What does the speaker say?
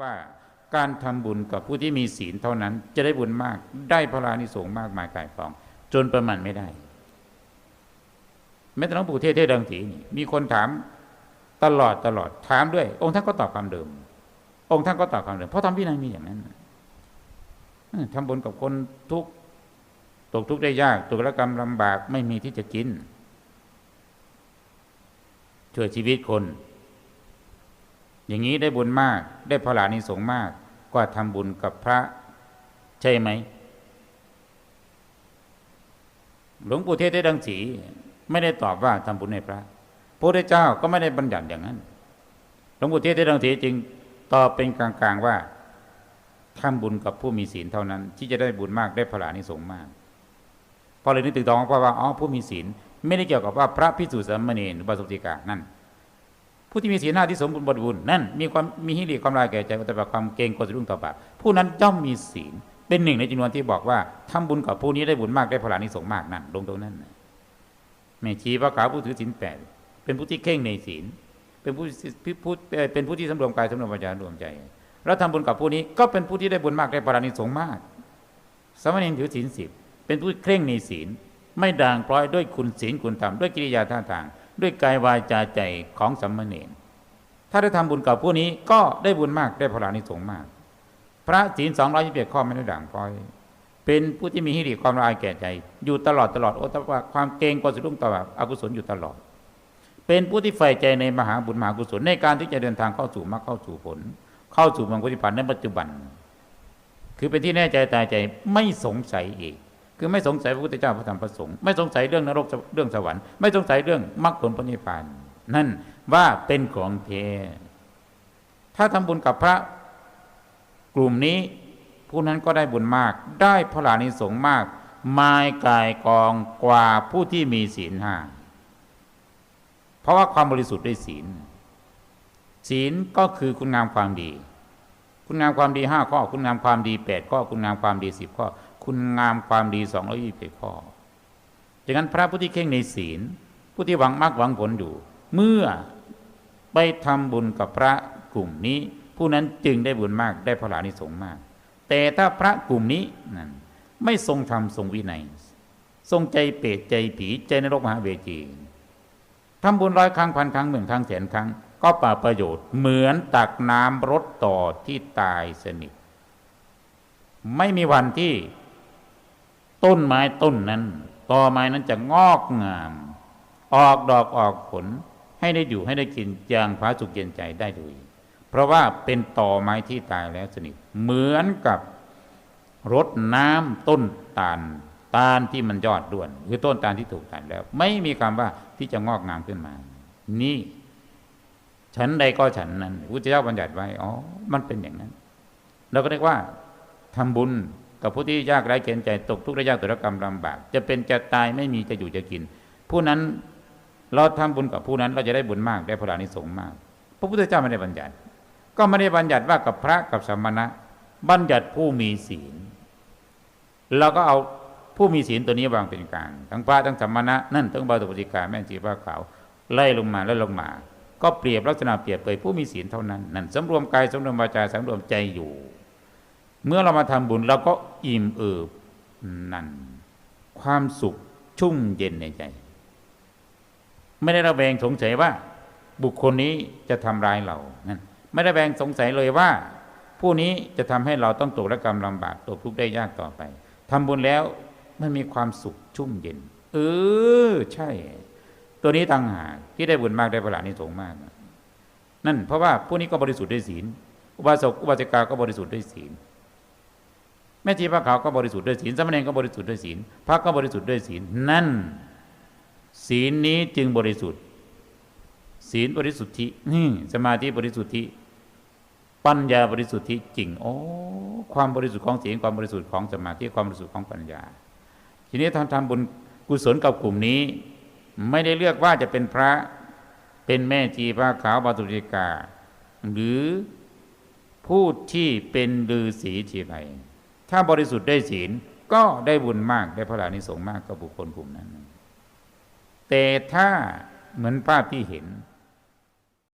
ว่าการทำบุญกับผู้ที่มีศีลเท่านั้น จะได้บุญมาก ได้พระรานิสงส์มากมายกายกอง จนประมาณไม่ได้แม้แต่หลวงปู่เทศเทศดังถีนี่มีคนถามตลอดตลอดถามด้วย องค์ท่านก็ตอบคำเดิม องค์ท่านก็ตอบคำเดิมเพราะทำพินัยมีอย่างนั้นเออทำบุญกับคนทุกตกทุกข์ได้ยากตกระกรรมลำบากไม่มีที่จะกินช่วยชีวิตคน อย่างนี้ได้บุญมากได้พลานิสงมากกว่าทำบุญกับพระ ใช่ไหม หลวงปู่เทศได้ดังสีไม่ได้ตอบว่าทำบุญให้พระพระพุทธเจ้าก็ไม่ได้บัญญัติอย่างนั้น หลวงปู่เทศได้ดังสีจึงตอบเป็นกลางๆว่าทำบุญกับผู้มีศีลเท่านั้น ที่จะได้บุญมากได้พลานิสงมากพอเลยนึกถึงตองเพราะว่าอ๋อผู้มีศีล ไม่ได้เกี่ยวกับว่าพระพิสุสามเณรหรือบาสุติกานั่น ผู้ที่มีศีลหน้าที่สมบูรณ์บริบูรณ์นั่นมีความมีฮิริความลายแก่ใจแต่แบบความเกรงกลัวสะดุ้งต่อบาปผู้นั้นย่อมมีศีลเป็นหนึ่งในจำนวนที่บอกว่าทำบุญกับผู้นี้ได้บุญมากได้พลานิสงมากนั่นลงตรงนั้นแม่ชีพระขาวผู้ถือศีลแปดเป็นผู้ที่เข่งในศีลเป็นผู้ผู้เป็นผู้ที่สำรวมกายสำรวมวาจารวมใจ แล้วทำบุญกับผู้นี้ก็เป็นผู้ที่ได้บุญมากได้พลานิสงมากสมณีถือศีลสิบเป็นผู้เคร่งในศีลไม่ด่างพร้อยด้วยคุณศีลคุณธรรมด้วยกิริยาท่าทาง ด้วยกายวาจาใจของสัมมเนรถ้าได้ทำบุญกับผู้นี้ก็ได้บุญมากได้พลานิสงส์มาก พระศีลสองร้อยยี่สิบเอ็ดข้อไม่ได้ด่างพร้อย เป็นผู้ที่มีหิริความละอายแก่ใจ อยู่ตลอดตลอดโอตปะความเกรงกลัวสุดุ้งต่อบาปอกุศลอยู่ตลอด เป็นผู้ที่ใฝ่ใจในมหาบุญมหากุศลในการที่จะเดินทางเข้าสู่มรรคเข้าสู่ผล เข้าสู่มรรคผลนิพพานในปัจจุบัน คือเป็นที่แน่ใจตายใจไม่สงสัยอีก คือไม่สงสัยพระพุทธเจ้าพระธรรมพระสงฆ์ไม่สงสัยเรื่องนรกเรื่องสวรรค์ไม่สงสัยเรื่องมรรคผลพระนิพพานนั่นว่าเป็นของเทถ้าทำบุญกับพระกลุ่มนี้ ผู้นั้นก็ได้บุญมาก ได้พระลานิสงมาก มายกายกองกว่าผู้ที่มีศีลห้าเพราะว่าความบริสุทธิ์ด้วยศีล ศีลก็คือคุณงามความดี คุณงามความดีห้าข้อ คุณงามความดีแปดข้อ คุณงามความดีสิบข้อ คุณงามความดีสองร้อยี่สิบข้อดังนั้นพระผู้ที่เข่งในศีล ผู้ที่หวังมากหวังผลอยู่ เมื่อไปทำบุญกับพระกลุ่มนี้ ผู้นั้นจึงได้บุญมากได้พระลานิสงมาก แต่ถ้าพระกลุ่มนี้นั่นไม่ทรงธรรมทรงวินัย ทรงใจเปรตใจผีใจนรกมหาเวจีทำบุญร้อยครั้งพันครั้งหมื่นครั้งแสนครั้ง ก็ป่าประโยชน์เหมือนตักน้ำรดต่อที่ตายสนิทไม่มีวันที่ ต้นไม้ต้นนั้นตอไม้นั้นจะงอกงาม ออกดอกออกผลให้ได้อยู่ให้ได้กินอย่างพระสุขเย็นใจได้ด้วยเพราะว่าเป็นตอไม้ที่ตายแล้วสนิทเหมือนกับรดน้ำต้นตาลตาลที่มันยอดด้วนคือต้นตาลที่ถูกตัดแล้ว ไม่มีคำว่าที่จะงอกงามขึ้นมา นี่ฉันใดก็ฉันนั้นพุทธเจ้าบัญญัติไว้อ๋อมันเป็นอย่างนั้น เราก็เรียกว่าทำบุญ กับผู้ที่ยากไร้เข็นใจตกทุกข์ระยะตุรกรรมลำบาก จะเป็นจะตายไม่มีจะอยู่จะกิน ผู้นั้นเราทำบุญกับผู้นั้นเราจะได้บุญมากได้พลานิสงส์มาก พระพุทธเจ้าไม่ได้บัญญัติ ก็ไม่ได้บัญญัติว่ากับพระกับสมณะ บัญญัติผู้มีศีลเราก็เอาผู้มีศีลตัวนี้วางเป็นกลางทั้งพระทั้งสมณะนั่นทั้งบาตุปฏิกาแม่จีพระขาวไล่ลงมาแล้วลงมา ก็เปรียบลักษณะเปรียบเปยผู้มีศีลเท่านั้นนั่นสำรวมกายสำรวมวาจาสำรวมใจอยู่ เมื่อเรามาทำบุญเราก็อิ่มเอิบนั่น ความสุขชุ่มเย็นในใจ ไม่ได้ระแวงสงสัยว่า บุคคลนี้จะทำร้ายเรานั่นไม่ได้แวงสงสัยเลยว่า ผู้นี้จะทำให้เราต้องตกระกรรมลำบากตกทุกข์ได้ยากต่อไปทำบุญแล้วมันมีความสุขชุ่มเย็น เออ ใช่ ตัวนี้ต่างหากที่ได้บุญมากได้ประหลาดนิสงมาก นั่นเพราะว่าผู้นี้ก็บริสุทธิ์ด้วยศีล อุบาสกอุบาสิกาก็บริสุทธิ์ด้วยศีล ม่ชีพระขาวก็บริสุทธิ์ด้วยศีลสมณีก็บริสุทธิ์ด้วยศีลพระก็บริสุทธิ์ด้วยศีลนั่น ศีลนี้จึงบริสุทธิ์ ศีลบริสุทธินี่สมาธิบริสุทธิปัญญาบริสุทธิจริงโอ้ความบริสุทธิ์ของศีลความบริสุทธิ์ของสมาธิความบริสุทธิ์ของปัญญา ทีนี้ทำทำบุญกุศลกับกลุ่มนี้ ไม่ได้เลือกว่าจะเป็นพระเป็นแม่จีพระขาวบาตุริกา หรือผู้ที่เป็นฤาษีทีไร ถ้าบริสุทธิ์ได้ศีลก็ได้บุญมากได้พระลานิสงส์มากกับบุคคลกลุ่มนั้น แต่ถ้าเหมือนภาพที่เห็น